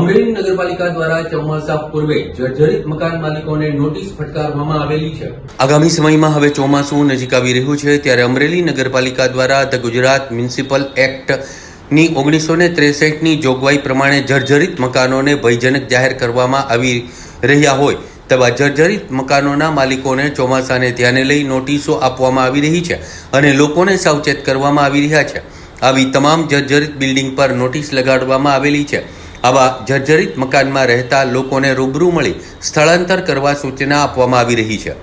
અમરેલી નગરપાલિકા દ્વારા ચોમાસા પૂર્વે જર્જરિત મકાન માલિકોને નોટિસ ફટકારવામાં આવેલી છે. આગામી સમયમાં હવે ચોમાસું નજીક આવી રહ્યું છે, ત્યારે અમરેલી નગરપાલિકા દ્વારા ધ ગુજરાત મ્યુનિસિપલ એક્ટની ઓગણીસો ને ત્રેસઠની જોગવાઈ પ્રમાણે જર્જરિત મકાનોને ભયજનક જાહેર કરવામાં આવી રહ્યા હોય, તેવા જર્જરિત મકાનોના માલિકોને ચોમાસાને ધ્યાને લઈ નોટિસો આપવામાં આવી રહી છે અને લોકોને સાવચેત કરવામાં આવી રહ્યા છે. આવી તમામ જર્જરિત બિલ્ડિંગ પર નોટિસ લગાડવામાં આવેલી છે. આવા જર્જરિત મકાનમાં રહેતા લોકોને રૂબરૂ મળી સ્થળાંતર કરવા સૂચના આપવામાં આવી રહી છે.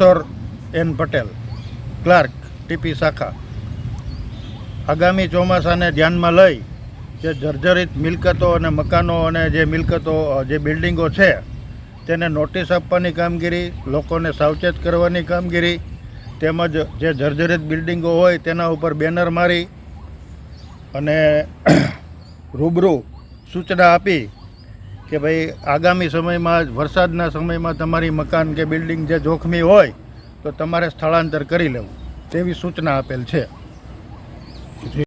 Kishor N Patel, clerk, TP શાખા. આગામી ચોમાસાને ધ્યાનમાં લઈ જે જર્જરિત મિલકતો અને મકાનો અને જે મિલકતો, જે બિલ્ડિંગો છે, તેને નોટિસ આપવાની કામગીરી, લોકોને સાવચેત કરવાની કામગીરી, તેમજ જે જર્જરિત બિલ્ડિંગો હોય તેના ઉપર બેનર મારી અને રૂબરૂ સૂચના આપી કે ભાઈ, આગામી સમયમાં, વરસાદના સમયમાં તમારી મકાન કે બિલ્ડિંગ જે જોખમી હોય, તો તમારે સ્થળાંતર કરી લેવું. તેવી સૂચના આપેલ છે.